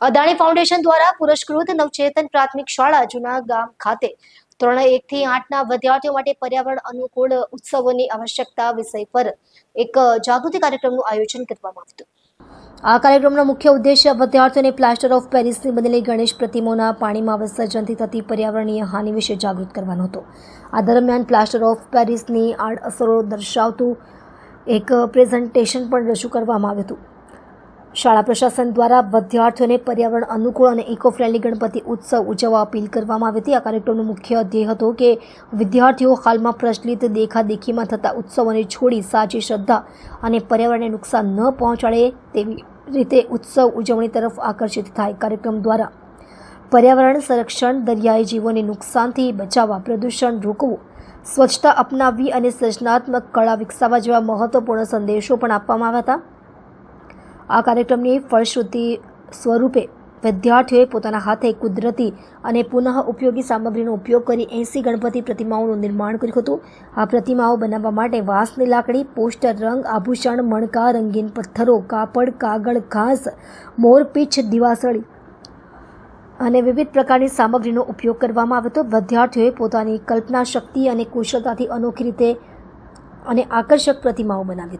Adani foundation દ્વારા પુરસ્કૃત નવચેતન પ્રાથમિક શાળા જૂના ગામ ખાતે ધોરણ એક થી આઠના વિદ્યાર્થીઓ માટે પર્યાવરણ અનુકૂળ ઉત્સવોની આવશ્યકતા વિષય પર એક જાગૃતિ કાર્યક્રમનું આયોજન કરવામાં આવ્યું આ કાર્યક્રમનો મુખ્ય ઉદ્દેશ્ય વિદ્યાર્થીઓને પ્લાસ્ટર ઓફ પેરિસની બનેલી ગણેશ પ્રતિમાઓના પાણીમાં વિસર્જનથી થતી પર્યાવરણીય હાનિ વિશે જાગૃત કરવાનો હતો. આ દરમિયાન પ્લાસ્ટર ઓફ પેરિસની આડઅસરો દર્શાવતું એક પ્રેઝન્ટેશન પણ રજૂ કરવામાં આવ્યું હતું. શાળા પ્રશાસન દ્વારા વિદ્યાર્થીઓને પર્યાવરણ અનુકૂળ અને ઇકો ફ્રેન્ડલી ગણપતિ ઉત્સવ ઉજવવા અપીલ કરવામાં આવી હતી. આ કાર્યક્રમનો મુખ્ય ધ્યેય હતો કે વિદ્યાર્થીઓ હાલમાં પ્રચલિત દેખાદેખીમાં થતા ઉત્સવોને છોડી સાચી શ્રદ્ધા અને પર્યાવરણને નુકસાન ન પહોંચાડે તેવી રીતે ઉત્સવ ઉજવણી તરફ આકર્ષિત થાય. કાર્યક્રમ દ્વારા પર્યાવરણ સંરક્ષણ, દરિયાઈ જીવોને નુકસાનથી બચાવવા, પ્રદૂષણ રોકવું, સ્વચ્છતા અપનાવવી અને સર્જનાત્મક કળા વિકસાવવા જેવા મહત્વપૂર્ણ સંદેશો પણ આપવામાં આવ્યા હતા. આ કાર્યક્રમની ફળશ્રુતિ સ્વરૂપે વિદ્યાર્થીઓએ પોતાના હાથે કુદરતી અને પુનઃ ઉપયોગી સામગ્રીનો ઉપયોગ કરી એંસી ગણપતિ પ્રતિમાઓનું નિર્માણ કર્યું હતું. આ પ્રતિમાઓ બનાવવા માટે વાંસની લાકડી, પોસ્ટર રંગ, આભૂષણ, મણકા, રંગીન પથ્થરો, કાપડ, કાગળ, ઘાસ મોરપીંછ દિવાસળી અને વિવિધ પ્રકારની સામગ્રીનો ઉપયોગ કરવામાં આવ્યો હતો. વિદ્યાર્થીઓએ પોતાની કલ્પના શક્તિ અને કુશળતાથી અનોખી રીતે અને આકર્ષક પ્રતિમાઓ બનાવી હતી.